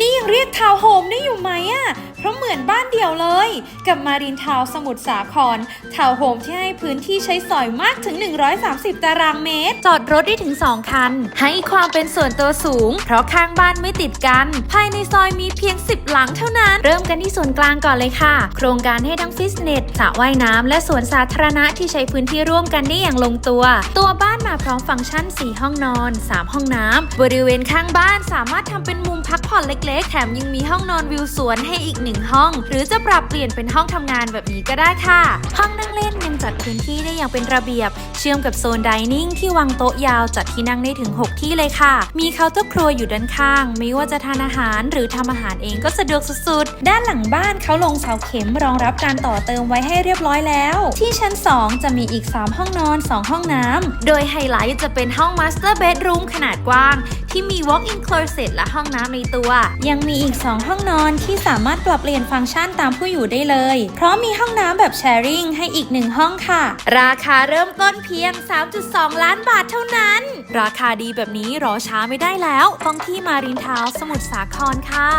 นี่ยัง เรียกทาวน์โฮมได้อยู่ไหมอะเพราะเหมือนบ้านเดี่ยวเลย กับมารินทาวน์สมุทรสาครทาวน์โฮมที่ให้พื้นที่ใช้สอยมากถึง 130 ตารางเมตร จอดรถได้ถึง 2 คัน ให้ความเป็นส่วนตัวสูง เพราะข้างบ้านไม่ติดกัน ภายในซอยมีเพียง 10 หลังเท่านั้น เริ่มกันที่ส่วนกลางก่อนเลยค่ะ โครงการให้ทั้งฟิตเนสสระว่ายน้ำและสวนสาธารณะที่ใช้พื้นที่ร่วมกันได้อย่างลงตัว ตัวบ้านมาพร้อมฟังก์ชัน 4 ห้องนอน 3 ห้องน้ำบริเวณข้างบ้านสามารถทำเป็นมุมพักผ่อนเล็กๆแถมยังมีห้องนอนวิวสวนให้อีกหนึ่งห้อง หรือจะปรับเปลี่ยนเป็นห้องทำงานแบบนี้ก็ได้ค่ะ ห้องนั่งเล่นยังจัดพื้นที่ได้อย่างเป็นระเบียบ เชื่อมกับโซนดิเนิ่งที่วางโต๊ะยาวจัดที่นั่งได้ถึง 6 ที่เลยค่ะ มีเคาน์เตอร์ครัวอยู่ด้านข้าง ไม่ว่าจะทานอาหารหรือทำอาหารเองก็สะดวกสุดๆ ด้านหลังบ้านเขาลงเสาเข็มรองรับการต่อเติมไว้ให้เรียบร้อยแล้ว ที่ชั้น 2 จะมีอีก 3 ห้องนอน 2 ห้องน้ำโดยไฮไลท์จะเป็นห้อง Master Bedroom ขนาดกว้าง ที่มี Walk-in Closet และห้องน้ำในตัว ยังมีอีก 2 ห้องนอนที่สามารถปรับเปลี่ยนฟังก์ชันตามผู้อยู่ได้เลย เพราะมีห้องน้ำแบบแชร์ริงให้อีกหนึ่งห้องค่ะ ราคาเริ่มต้นเพียง 3.2 ล้านบาทเท่านั้น ราคาดีแบบนี้รอช้าไม่ได้แล้วต้องที่มารินทาวสมุทรสาครค่ะ